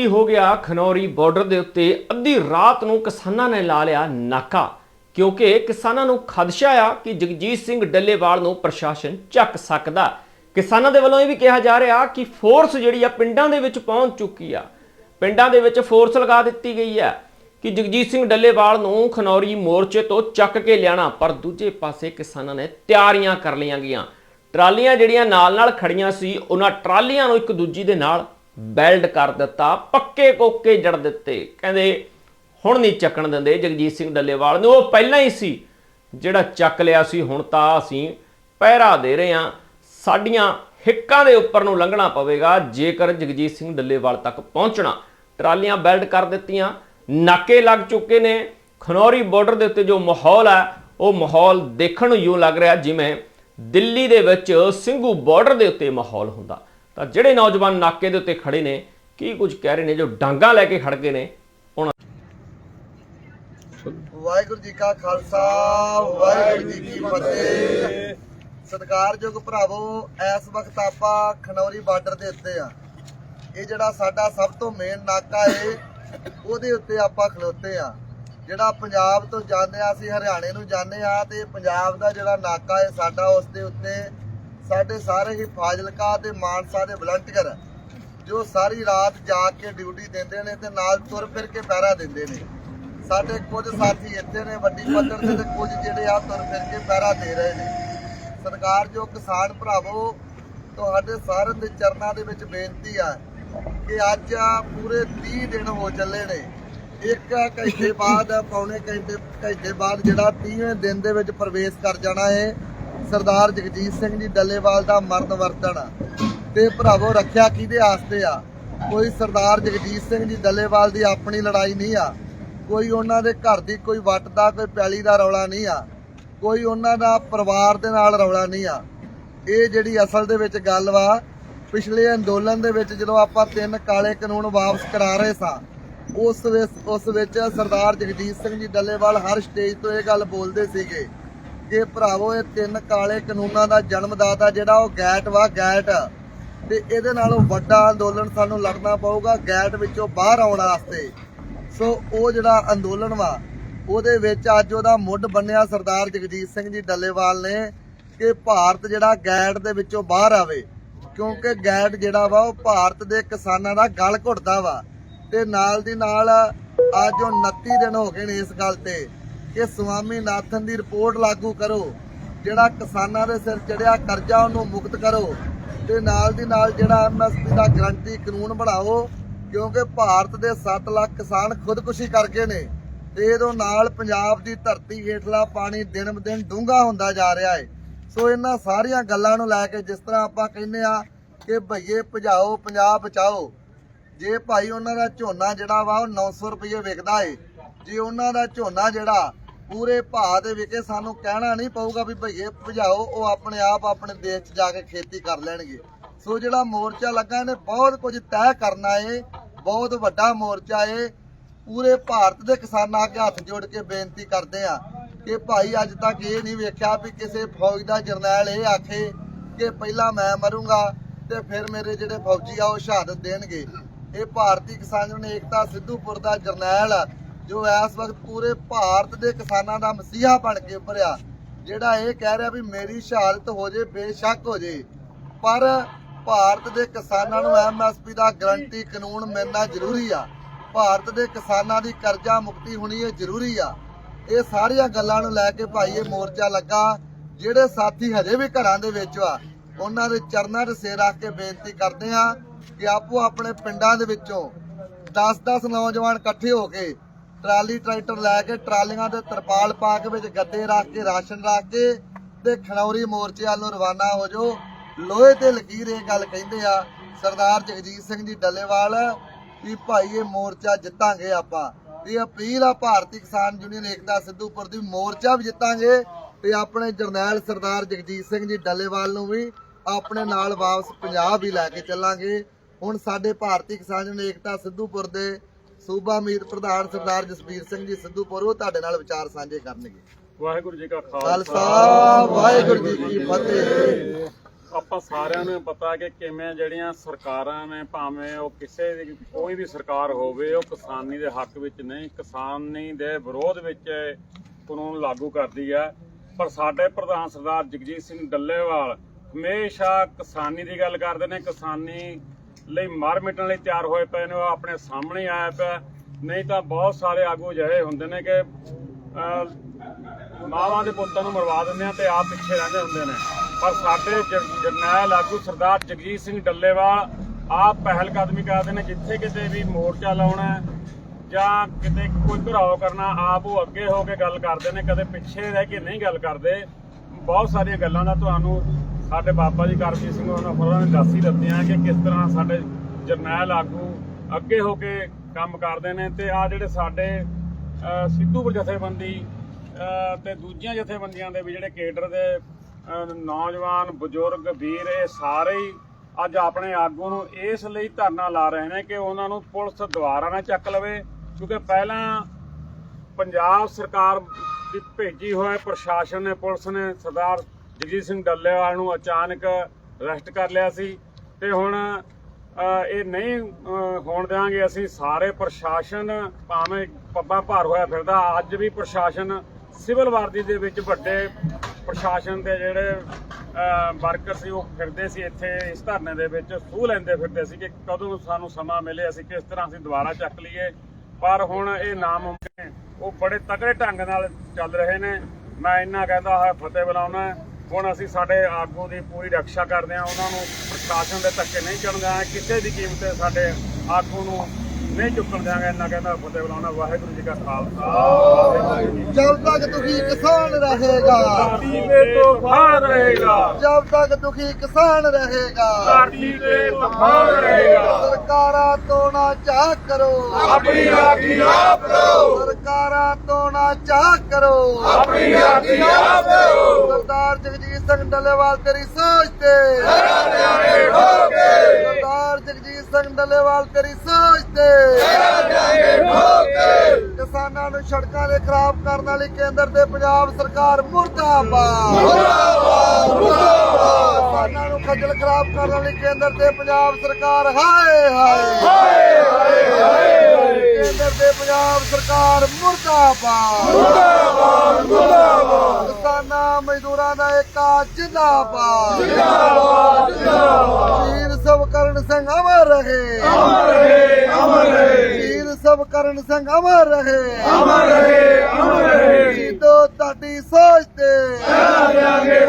ਕੀ ਹੋ ਗਿਆ ਖਨੌਰੀ ਬਾਰਡਰ ਦੇ ਉੱਤੇ। ਅੱਧੀ ਰਾਤ ਨੂੰ ਕਿਸਾਨਾਂ ਨੇ ਲਾ ਲਿਆ ਨਾਕਾ, ਕਿਉਂਕਿ ਕਿਸਾਨਾਂ ਨੂੰ ਖਦਸ਼ਾ ਆ ਕਿ ਜਗਜੀਤ ਸਿੰਘ ਡੱਲੇਵਾਲ ਨੂੰ ਪ੍ਰਸ਼ਾਸਨ ਚੱਕ ਸਕਦਾ। ਕਿਸਾਨਾਂ ਦੇ ਵੱਲੋਂ ਇਹ ਵੀ ਕਿਹਾ ਜਾ ਰਿਹਾ ਕਿ ਫੋਰਸ ਜਿਹੜੀ ਆ ਪਿੰਡਾਂ ਦੇ ਵਿੱਚ ਪਹੁੰਚ ਚੁੱਕੀ ਆ। ਪਿੰਡਾਂ ਦੇ ਵਿੱਚ ਫੋਰਸ ਲਗਾ ਦਿੱਤੀ ਗਈ ਆ ਕਿ ਜਗਜੀਤ ਸਿੰਘ ਡੱਲੇਵਾਲ ਨੂੰ ਖਨੌਰੀ ਮੋਰਚੇ ਤੋਂ ਚੱਕ ਕੇ ਲਿਆਣਾ ਪਰ ਦੂਜੇ ਪਾਸੇ ਕਿਸਾਨਾਂ ਨੇ ਤਿਆਰੀਆਂ ਕਰ ਲਈਆਂ ਗਈਆਂ। ਟਰਾਲੀਆਂ ਜਿਹੜੀਆਂ ਨਾਲ-ਨਾਲ ਖੜੀਆਂ ਸੀ, ਉਹਨਾਂ ਟਰਾਲੀਆਂ ਨੂੰ ਇੱਕ ਦੂਜੀ ਦੇ ਨਾਲ ਬੈਲਡ ਕਰ ਦਿੱਤਾ, ਪੱਕੇ ਕੋਕੇ ਜੜ ਦਿੱਤੇ। ਕਹਿੰਦੇ, ਹੁਣ ਨਹੀਂ ਚੱਕਣ ਦਿੰਦੇ ਜਗਜੀਤ ਸਿੰਘ ਡੱਲੇਵਾਲ ਨੂੰ, ਉਹ ਪਹਿਲਾਂ ਹੀ ਸੀ। ਜਿਹੜਾ ਚੱਕ ਲਿਆ ਸੀ, ਹੁਣ ਤਾਂ ਅਸੀਂ ਪਹਿਰਾ ਦੇ ਰਹੇ ਹਾਂ। ਸਾਡੀਆਂ ਹਿੱਕਾਂ ਦੇ ਉੱਪਰ ਨੂੰ ਲੰਘਣਾ ਪਵੇਗਾ, ਜੇਕਰ ਜਗਜੀਤ ਸਿੰਘ ਡੱਲੇਵਾਲ ਤੱਕ ਪਹੁੰਚਣਾ। ਟਰਾਲੀਆਂ ਬੈਲਡ ਕਰ ਦਿੱਤੀਆਂ, ਨਾਕੇ ਲੱਗ ਚੁੱਕੇ ਨੇ। ਖਨੌਰੀ ਬਾਰਡਰ ਦੇ ਉੱਤੇ ਜੋ ਮਾਹੌਲ ਹੈ, ਉਹ ਮਾਹੌਲ ਦੇਖਣ ਨੂੰ ਯੂੰ ਲੱਗ ਰਿਹਾ ਜਿਵੇਂ ਦਿੱਲੀ ਦੇ ਵਿੱਚ ਸਿੰਘੂ ਬਾਰਡਰ ਦੇ ਉੱਤੇ ਮਾਹੌਲ ਹੁੰਦਾ। ਤਾਂ ਜਿਹੜੇ ਨੌਜਵਾਨ ਨਾਕੇ ਦੇ ਉੱਤੇ ਖੜੇ ਨੇ, ਕੀ ਕੁਝ ਕਹਿ ਰਹੇ ਨੇ, ਜੋ ਡਾਂਗਾ ਲੈ ਕੇ ਖੜ ਗਏ ਨੇ ਉਹਨਾਂ ਵਾਹਿਗੁਰੂ ਜੀ ਕਾ ਖਾਲਸਾ, ਵਾਹਿਗੁਰੂ ਜੀ ਕੀ ਫਤਿਹ। ਸਤਿਕਾਰਯੋਗ ਭਰਾਵੋ, ਇਸ ਵਕਤ ਆਪਾਂ ਖਨੌਰੀ ਬਾਰਡਰ ਦੇ ਉੱਤੇ ਆ। ਇਹ ਜਿਹੜਾ ਸਾਡਾ ਸਭ ਤੋਂ ਮੇਨ ਨਾਕਾ ਏ, ਉਹਦੇ ਉੱਤੇ ਆਪਾਂ ਖਲੋਤੇ ਆ। ਜਿਹੜਾ ਪੰਜਾਬ ਤੋਂ ਜਾਂਦੇ ਆ, ਅਸੀਂ ਹਰਿਆਣੇ ਨੂੰ ਜਾਂਦੇ ਆ, ਤੇ ਪੰਜਾਬ ਦਾ ਜਿਹੜਾ ਨਾਕਾ ਏ ਸਾਡਾ, ਉਸ ਦੇ ਉੱਤੇ ਸਾਡੇ ਸਾਰੇ ਹੀ ਫਾਜ਼ਿਲਕਾ ਤੇ ਮਾਨਸਾ ਦੇ ਵਲੰਟੀਅਰ ਜੋ ਸਾਰੀ ਰਾਤ ਜਾ ਕੇ ਡਿਊਟੀ ਦਿੰਦੇ ਨੇ ਤੇ ਨਾਲ ਤੁਰ ਫਿਰ ਕੇ ਪਹਿਰਾ ਦਿੰਦੇ ਨੇ। ਸਾਡੇ ਕੁਝ ਸਾਥੀ ਇੱਥੇ ਨੇ, ਵੱਡੀ ਪੱਧਰ ਤੇ ਤੇ ਕੁਝ ਜਿਹੜੇ ਆ ਤੁਰ ਫਿਰ ਕੇ ਪਹਿਰਾ ਦੇ ਰਹੇ ਨੇ। ਸਰਕਾਰਯੋਗ ਕਿਸਾਨ ਭਰਾਵੋ, ਤੁਹਾਡੇ ਸਾਰਿਆਂ ਦੇ ਚਰਨਾਂ ਦੇ ਵਿੱਚ ਬੇਨਤੀ ਆ ਕਿ ਅੱਜ ਪੂਰੇ 30 ਦਿਨ ਹੋ ਚੱਲੇ ਨੇ। ਇੱਕ ਘੰਟੇ ਬਾਅਦ, ਪੌਣੇ ਘੰਟੇ ਘੰਟੇ ਬਾਅਦ ਜਿਹੜਾ 30ਵੇਂ ਦਿਨ ਦੇ ਵਿੱਚ ਪ੍ਰਵੇਸ਼ ਕਰ ਜਾਣਾ ਹੈ ਸਰਦਾਰ ਜਗਜੀਤ ਸਿੰਘ ਜੀ ਡੱਲੇਵਾਲ ਦਾ ਮਰਨ ਵਰਤਣ ਤੇ ਭਰਾਵੋ ਰੱਖਿਆ ਕਿਹਦੇ ਆਸਤੇ ਆ? ਕੋਈ ਸਰਦਾਰ ਜਗਜੀਤ ਸਿੰਘ ਜੀ ਡੱਲੇਵਾਲ ਦੀ ਆਪਣੀ ਲੜਾਈ ਨਹੀਂ ਆ। ਕੋਈ ਉਹਨਾਂ ਦੇ ਘਰ ਦੀ ਕੋਈ ਵੱਟ ਦਾ, ਕੋਈ ਪੈਲੀ ਦਾ ਰੌਲਾ ਨਹੀਂ ਆ। ਕੋਈ ਉਹਨਾਂ ਦਾ ਪਰਿਵਾਰ ਦੇ ਨਾਲ ਰੌਲਾ ਨਹੀਂ ਆ। ਇਹ ਜਿਹੜੀ ਅਸਲ ਦੇ ਵਿੱਚ ਗੱਲ ਵਾ, ਪਿਛਲੇ ਅੰਦੋਲਨ ਦੇ ਵਿੱਚ ਜਦੋਂ ਆਪਾਂ ਤਿੰਨ ਕਾਲੇ ਕਾਨੂੰਨ ਵਾਪਸ ਕਰਾ ਰਹੇ ਸਾਂ, ਉਸ ਵਿੱਚ ਉਸ ਵਿੱਚ ਸਰਦਾਰ ਜਗਜੀਤ ਸਿੰਘ ਜੀ ਡੱਲੇਵਾਲ ਹਰ ਸਟੇਜ ਤੋਂ ਇਹ ਗੱਲ ਬੋਲਦੇ ਸੀਗੇ ਕਿ ਭਰਾਵੋ ਇਹ ਤਿੰਨ ਕਾਲੇ ਕਾਨੂੰਨਾਂ ਦਾ ਜਨਮਦਾਤਾ ਜਿਹੜਾ ਉਹ ਗੈਟ ਵਾ, ਗੈਟ। ਤੇ ਇਹਦੇ ਨਾਲੋਂ ਵੱਡਾ ਅੰਦੋਲਨ ਸਾਨੂੰ ਲੜਨਾ ਪਊਗਾ, ਗੈਟ ਵਿੱਚੋਂ ਬਾਹਰ ਆਉਣ ਵਾਸਤੇ। ਸੋ ਉਹ ਜਿਹੜਾ ਅੰਦੋਲਨ ਵਾ, ਉਹਦੇ ਵਿੱਚ ਅੱਜ ਉਹਦਾ ਮੁੱਢ ਬੰਨਿਆ ਸਰਦਾਰ ਜਗਜੀਤ ਸਿੰਘ ਜੀ ਡੱਲੇਵਾਲ ਨੇ ਕਿ ਭਾਰਤ ਜਿਹੜਾ ਗੈਟ ਦੇ ਵਿੱਚੋਂ ਬਾਹਰ ਆਵੇ। ਕਿਉਂਕਿ ਗੈਟ ਜਿਹੜਾ ਵਾ, ਉਹ ਭਾਰਤ ਦੇ ਕਿਸਾਨਾਂ ਦਾ ਗਲ ਘੁੱਟਦਾ ਵਾ। ਤੇ ਨਾਲ ਦੀ ਨਾਲ ਅੱਜ ਉਹ 29 ਦਿਨ ਹੋ ਗਏ ਨੇ ਇਸ ਗੱਲ ਤੇ। ਕਿ ਸਵਾਮੀਨਾਥਨ ਦੀ ਰਿਪੋਰਟ ਲਾਗੂ ਕਰੋ। ਜਿਹੜਾ ਕਿਸਾਨਾਂ ਦੇ ਸਿਰ ਚੜਿਆ ਕਰਜ਼ਾ ਉਹਨੂੰ ਮੁਕਤ ਕਰੋ ਤੇ ਨਾਲ ਦੀ ਨਾਲ ਜਿਹੜਾ ਐਮਐਸਪੀ ਦਾ ਗਰੰਟੀ ਕਾਨੂੰਨ ਬਣਾਓ, ਕਿਉਂਕਿ ਭਾਰਤ ਦੇ 7 ਲੱਖ ਕਿਸਾਨ ਖੁਦਕੁਸ਼ੀ ਕਰ ਨੇ। ਤੇ ਇਹਦੋਂ ਨਾਲ ਪੰਜਾਬ ਦੀ ਧਰਤੀ ਹੇਠਲਾ ਪਾਣੀ ਦਿਨ ਬ ਦਿਨ ਡੂੰਘਾ ਹੁੰਦਾ ਜਾ ਰਿਹਾ ਹੈ। ਸੋ ਇਹਨਾਂ ਸਾਰੀਆਂ ਗੱਲਾਂ ਨੂੰ ਲੈ ਕੇ ਜਿਸ ਤਰ੍ਹਾਂ ਆਪਾਂ ਕਹਿੰਦੇ ਆ ਕਿ ਭਈਏ ਭਜਾਓ, ਪੰਜਾਬ ਬਚਾਓ। ਜੇ ਭਾਈ ਉਹਨਾਂ ਦਾ ਝੋਨਾ ਜਿਹੜਾ ਵਾ ਉਹ 900 ਰੁਪਏ ਵਿਕਦਾ ਏ। ਜੇ ਉਹਨਾਂ ਦਾ ਝੋਨਾ ਜਿਹੜਾ ਪੂਰੇ ਭਾਅ ਦੇ ਵਿਕੇ ਸਾਨੂੰ ਕਹਿਣਾ ਨਹੀਂ ਪਊਗਾ ਵੀ ਭਈਏ ਭਜਾਓ, ਉਹ ਆਪਣੇ ਆਪ ਆਪਣੇ ਦੇਸ਼ 'ਚ ਜਾ ਕੇ ਖੇਤੀ ਕਰ ਲੈਣਗੇ। ਸੋ ਜਿਹੜਾ ਮੋਰਚਾ ਲੱਗਾ, ਇਹਨੇ ਬਹੁਤ ਕੁਝ ਤੈਅ ਕਰਨਾ ਏ, ਬਹੁਤ ਵੱਡਾ ਮੋਰਚਾ ਏ। ਪੂਰੇ ਭਾਰਤ ਦੇ ਕਿਸਾਨਾਂ ਅੱਗੇ ਹੱਥ ਜੋੜ ਕੇ ਬੇਨਤੀ ਕਰਦੇ ਆ ਕਿ ਭਾਈ ਅੱਜ ਤੱਕ ਇਹ ਨਹੀਂ ਵੇਖਿਆ ਵੀ ਕਿਸੇ ਫੌਜ ਦਾ ਜਰਨੈਲ ਇਹ ਆਖੇ ਕਿ ਪਹਿਲਾਂ ਮੈਂ ਮਰੂੰਗਾ ਤੇ ਫਿਰ ਮੇਰੇ ਜਿਹੜੇ ਫੌਜੀ ਆ ਉਹ ਸ਼ਹਾਦਤ ਦੇਣਗੇ। ਇਹ ਭਾਰਤੀ ਕਿਸਾਨ ਯੂਨੀਅਨ ਏਕਤਾ ਸਿੱਧੂਪੁਰ ਦਾ ਜਰਨੈਲ ਜੋ ਇਸ ਵਕਤ ਪੂਰੇ ਭਾਰਤ ਦੇ ਕਿਸਾਨਾਂ ਦਾ ਮਸੀਹਾ ਬਣ ਕੇ ਉੱਭਰਿਆ, ਜਿਹੜਾ ਇਹ ਕਹਿ ਰਿਹਾ ਵੀ ਮੇਰੀ ਸ਼ਹਾਦਤ ਹੋ ਜੇ, ਬੇਸ਼ੱਕ ਹੋ ਜੇ। ਪਰ ਭਾਰਤ ਦੇ ਕਿਸਾਨਾਂ ਨੂੰ ਐਮਐਸਪੀ ਦਾ ਗਰੰਟੀ ਕਾਨੂੰਨ ਮਿਲਣਾ ਜ਼ਰੂਰੀ ਆ। ਭਾਰਤ ਦੇ ਕਿਸਾਨਾਂ ਦੀ ਕਰਜ਼ਾ ਮੁਕਤੀ ਹੋਣੀ ਇਹ ਜ਼ਰੂਰੀ ਆ। ਇਹ ਸਾਰੀਆਂ ਗੱਲਾਂ ਨੂੰ ਲੈ ਕੇ ਭਾਈ ਇਹ ਮੋਰਚਾ ਲੱਗਾ, ਜਿਹੜੇ ਸਾਥੀ ਹਜੇ ਵੀ ਘਰਾਂ ਦੇ ਵਿੱਚ ਆ, ਉਹਨਾਂ ਦੇ ਚਰਨਾਂ 'ਤੇ ਸਿਰ ਰੱਖ ਕੇ ਬੇਨਤੀ ਕਰਦੇ ਆ ਕਿ ਆਪੋ ਆਪਣੇ ਪਿੰਡਾਂ ਦੇ ਵਿੱਚੋਂ 10-10 ਨੌਜਵਾਨ ਇਕੱਠੇ ਹੋ ਕੇ ਟਰਾਲੀ ਟਰੈਕਟਰ ਲੈ ਕੇ ਟਰਾਲੀਆਂ ਦੇ ਤਰਪਾਲ ਪਾ ਕੇ ਵਿੱਚ ਗੱਦੇ ਰੱਖ ਕੇ, ਰਾਸ਼ਨ ਰੱਖ ਕੇ ਤੇ ਖਣੌਰੀ ਮੋਰਚੇ ਵੱਲ ਰਵਾਨਾ ਹੋ ਜਾਓ। ਲੋਹੇ ਤੇ ਲਕੀਰ ਇਹ ਗੱਲ ਕਹਿੰਦੇ ਆ, ਸਰਦਾਰ ਜਗਜੀਤ ਸਿੰਘ ਜੀ ਡੱਲੇਵਾਲ, ਵੀ ਭਾਈ ਇਹ ਮੋਰਚਾ ਜਿੱਤਾਂਗੇ ਆਪਾਂ। ਇਹ ਅਪੀਲ ਆ ਭਾਰਤੀ ਕਿਸਾਨ ਯੂਨੀਅਨ ਏਕਤਾ ਸਿੱਧੂਪੁਰ ਦੀ, ਮੋਰਚਾ ਵੀ ਜਿੱਤਾਂਗੇ ਤੇ ਆਪਣੇ ਜਰਨੈਲ ਸਰਦਾਰ ਜਗਜੀਤ ਸਿੰਘ ਜੀ ਡੱਲੇਵਾਲ ਨੂੰ ਵੀ ਆਪਣੇ ਨਾਲ ਵਾਪਸ ਪੰਜਾਬ ਹੀ ਲੈ ਕੇ ਚੱਲਾਂਗੇ। ਹੁਣ ਸਾਡੇ ਭਾਰਤੀ ਕਿਸਾਨ ਯੂਨੀਅਨ ਏਕਤਾ ਸਿੱਧੂਪੁਰ ਦੇ ਸੂਬਾ ਮੀਤ ਪ੍ਰਧਾਨ ਸਰਦਾਰ ਜਸਵੀਰ ਸਿੰਘ ਜੀ ਸਿੱਧੂਪੁਰ ਉਹ ਤੁਹਾਡੇ ਨਾਲ ਵਿਚਾਰ ਸਾਂਝੇ ਕਰਨਗੇ। ਵਾਹਿਗੁਰੂ ਜੀ ਕਾ ਖਾਲਸਾ। ਵਾਹਿਗੁਰੂ ਜੀ ਕੀ ਫਤਿਹ। ਆਪਾਂ ਸਾਰਿਆਂ ਨੂੰ ਪਤਾ ਕਿ ਕਿਵੇਂ ਜਿਹੜੀਆਂ ਸਰਕਾਰਾਂ ਨੇ ਭਾਵੇਂ ਉਹ ਕਿਸੇ ਦੀ ਕੋਈ ਵੀ ਸਰਕਾਰ ਹੋਵੇ ਉਹ ਕਿਸਾਨੀ ਦੇ ਹੱਕ ਵਿੱਚ ਨਹੀਂ ਕਿਸਾਨੀ ਦੇ ਵਿਰੋਧ ਵਿੱਚ ਕਾਨੂੰਨ ਲਾਗੂ ਕਰਦੀ ਹੈ ਪਰ ਸਾਡੇ ਪ੍ਰਧਾਨ ਸਰਦਾਰ ਜਗਜੀਤ ਸਿੰਘ ਡੱਲੇਵਾਲ ਹਮੇਸ਼ਾ ਕਿਸਾਨੀ ਦੀ ਗੱਲ ਕਰਦੇ ਨੇ ਕਿਸਾਨੀ ਲਈ ਮਾਰ ਮਿਟਣ ਲਈ ਤਿਆਰ ਹੋਏ ਪਏ ਨੇ, ਉਹ ਆਪਣੇ ਸਾਹਮਣੇ ਆਇਆ ਪਿਆ। ਨਹੀਂ ਤਾਂ ਬਹੁਤ ਸਾਰੇ ਆਗੂ ਅਜਿਹੇ ਹੁੰਦੇ ਨੇ ਕਿ ਮਾਵਾਂ ਦੇ ਪੁੱਤਾਂ ਨੂੰ ਮਰਵਾ ਦਿੰਦੇ ਆ ਤੇ ਆਪ ਪਿੱਛੇ ਰਹਿੰਦੇ ਹੁੰਦੇ ਨੇ। ਪਰ ਸਾਡੇ ਜਰਨੈਲ ਆਗੂ ਸਰਦਾਰ ਜਗਜੀਤ ਸਿੰਘ ਡੱਲੇਵਾਲ ਆਪ ਪਹਿਲ ਕਦਮੀ ਕਰਦੇ ਨੇ, ਜਿੱਥੇ ਕਿਤੇ ਵੀ ਮੋਰਚਾ ਲਾਉਣਾ ਜਾਂ ਕਿਤੇ ਕੋਈ ਘਰਾਓ ਕਰਨਾ, ਆਪ ਉਹ ਅੱਗੇ ਹੋ ਕੇ ਗੱਲ ਕਰਦੇ ਨੇ, ਕਦੇ ਪਿੱਛੇ ਰਹਿ ਕੇ ਨਹੀਂ ਗੱਲ ਕਰਦੇ। ਬਹੁਤ ਸਾਰੀਆਂ ਗੱਲਾਂ ਦਾ ਤੁਹਾਨੂੰ ਸਾਡੇ ਬਾਬਾ ਜੀ ਕਰਮਜੀਤ ਸਿੰਘ ਉਹਨਾਂ ਨੇ ਦੱਸ ਹੀ ਦਿੱਤੀਆਂ ਕਿ ਕਿਸ ਤਰ੍ਹਾਂ ਸਾਡੇ ਜਰਨੈਲ ਆਗੂ ਅੱਗੇ ਹੋ ਕੇ ਕੰਮ ਕਰਦੇ ਨੇ ਤੇ ਆ ਜਿਹੜੇ ਸਾਡੇ ਅਹ, ਸਿੱਧੂਪੁਰ ਜਥੇਬੰਦੀ ਅਹ, ਤੇ ਦੂਜੀਆਂ ਜਥੇਬੰਦੀਆਂ ਦੇ ਵੀ ਜਿਹੜੇ ਕੇਡਰ ਦੇ ਨੌਜਵਾਨ ਬਜ਼ੁਰਗ ਵੀਰ ਇਹ ਸਾਰੇ ਹੀ ਅੱਜ ਆਪਣੇ ਆਗੂ ਨੂੰ ਇਸ ਲਈ ਧਰਨਾ ਲਾ ਰਹੇ ਨੇ ਕਿ ਉਹਨਾਂ ਨੂੰ ਪੁਲਿਸ ਦੁਆਰਾ ਨਾ ਚੱਕ ਲਵੇ ਕਿਉਂਕਿ ਪਹਿਲਾਂ ਪੰਜਾਬ ਸਰਕਾਰ ਦੀ ਭੇਜੀ ਹੋਏ ਪ੍ਰਸ਼ਾਸਨ ਨੇ ਪੁਲਿਸ ਨੇ ਸਰਦਾਰ ਜਗਜੀਤ ਸਿੰਘ ਡੱਲੇਵਾਲ ਨੂੰ ਅਚਾਨਕ ਅਰੈਸਟ ਕਰ ਲਿਆ ਸੀ ਤੇ ਹੁਣ ਇਹ ਨਹੀਂ ਹੋਣ ਦੇਵਾਂਗੇ ਅਸੀਂ ਸਾਰੇ ਪ੍ਰਸ਼ਾਸਨ, ਭਾਵੇਂ ਪੱਬਾਂ ਭਾਰ ਹੋਇਆ ਫਿਰਦਾ, ਅੱਜ ਵੀ ਪ੍ਰਸ਼ਾਸਨ ਸਿਵਲ ਵਰਦੀ ਦੇ ਵਿੱਚ ਵੱਡੇ ਪ੍ਰਸ਼ਾਸਨ ਦੇ ਜਿਹੜੇ ਵਰਕਰ ਸੀ, ਉਹ ਫਿਰਦੇ ਸੀ ਇੱਥੇ ਇਸ ਧਰਨੇ ਦੇ ਵਿੱਚ, ਸੂਹ ਲੈਂਦੇ ਫਿਰਦੇ ਸੀ ਕਿ ਕਦੋਂ ਸਾਨੂੰ ਸਮਾਂ ਮਿਲੇ, ਅਸੀਂ ਕਿਸ ਤਰ੍ਹਾਂ ਅਸੀਂ ਦੁਬਾਰਾ ਚੱਕ ਲਈਏ। ਪਰ ਹੁਣ ਇਹ ਨਾਮੁਮਕਿਨ, ਉਹ ਬੜੇ ਤਕੜੇ ਢੰਗ ਨਾਲ ਚੱਲ ਰਹੇ ਨੇ। ਮੈਂ ਇੰਨਾ ਕਹਿੰਦਾ ਹਾਂ ਫਤਿਹ ਬੁਲਾਉਣਾ ਹੁਣ ਅਸੀਂ ਸਾਡੇ ਆਗੂ ਦੀ ਪੂਰੀ ਰੱਖਿਆ ਕਰਦੇ ਹਾਂ, ਉਹਨਾਂ ਨੂੰ ਪ੍ਰਸ਼ਾਸਨ ਦੇ ਧੱਕੇ ਨਹੀਂ ਚੜਨ ਹੈ ਕਿਸੇ ਵੀ ਕੀਮਤ ਤੇ ਸਾਡੇ ਆਗੂ ਨੂੰ ਨਹੀਂ ਚੁੱਕਣ ਦਿਆਂਗੇ ਇੰਨਾ ਕਹਿੰਦਾ ਫਤਿਹ ਬੁਲਾਉਣਾ ਵਾਹਿਗੁਰੂ ਜੀ ਕਾ ਖਾਲਸਾ। ਵਾਹਿਗੁਰੂ ਜੀ ਕੀ ਜਬ ਤੱਕ ਦੁਖੀ ਕਿਸਾਨ ਰਹੇਗਾ। ਧਰਤੀ ਤੇ ਤੂਫਾਨ ਰਹੇਗਾ। ਜਬ ਤੱਕ ਦੁਖੀ ਕਿਸਾਨ ਰਹੇਗਾ। ਧਰਤੀ ਤੇ ਤੂਫਾਨ ਰਹੇਗਾ। ਸਰਕਾਰਾਂ ਤੋਂ ਨਾ ਚਾਹ ਕਰੋ। ਆਪਣੀ ਰਾਖੀ ਆਪ ਕਰੋ ਸਰਕਾਰਾਂ ਤੋਂ ਨਾ ਚਾਹ ਕਰੋ। ਆਪਣੀ ਰਾਖੀ ਆਪ ਕਰੋ ਸਰਦਾਰ ਜਗਜੀਤ ਸਿੰਘ ਡੱਲੇਵਾਲ ਤੇਰੀ ਸੋਚ ਤੇ। ਸਰਦਾਰ ਜਗਜੀਤ ਸਿੰਘ ਡੱਲੇਵਾਲ ਤੇਰੀ ਸੋਚ ਤੇ। ਕਿਸਾਨਾਂ ਨੂੰ ਸੜਕਾਂ ਦੇ ਖਰਾਬ ਕਰਨ ਵਾਲੀ ਕੇਂਦਰ ਤੇ ਪੰਜਾਬ ਸਰਕਾਰ ਮੁਰਦਾਬਾਦ। ਮੁਰਦਾਬਾਦ ਮੁਰਦਾਬਾਦ। ਕਿਸਾਨਾਂ ਨੂੰ ਖੱਜਲ ਖਰਾਬ ਕਰਨ ਵਾਲੀ ਕੇਂਦਰ ਤੇ ਪੰਜਾਬ ਸਰਕਾਰ ਹਾਏ ਹਾਏ। ਕੇਂਦਰ ਤੇ ਪੰਜਾਬ ਸਰਕਾਰ ਮੁਰਦਾਬਾਦ ਮੁਰਦਾਬਾਦ। ਏਕਾ ਜਿੰਦਾਬਾਦ। ਜਿੰਦਾਬਾਦ ਜਿੰਦਾਬਾਦ। ਵੀਰ ਸਵਕਰਨ ਸਿੰਘ ਅਮਰ ਰਹੇ। ਅਮਰ ਰਹੇ ਅਮਰ ਰਹੇ। ਵੀਰ ਸਵਕਰਨ ਸਿੰਘ ਅਮਰ ਰਹੇ। ਅਮਰ ਰਹੇ ਅਮਰ ਰਹੇ। ਜੀਤੋ ਤੁਹਾਡੀ ਸੋਚ ਤੇ। ਕਰਾ ਦਿਆਂਗੇ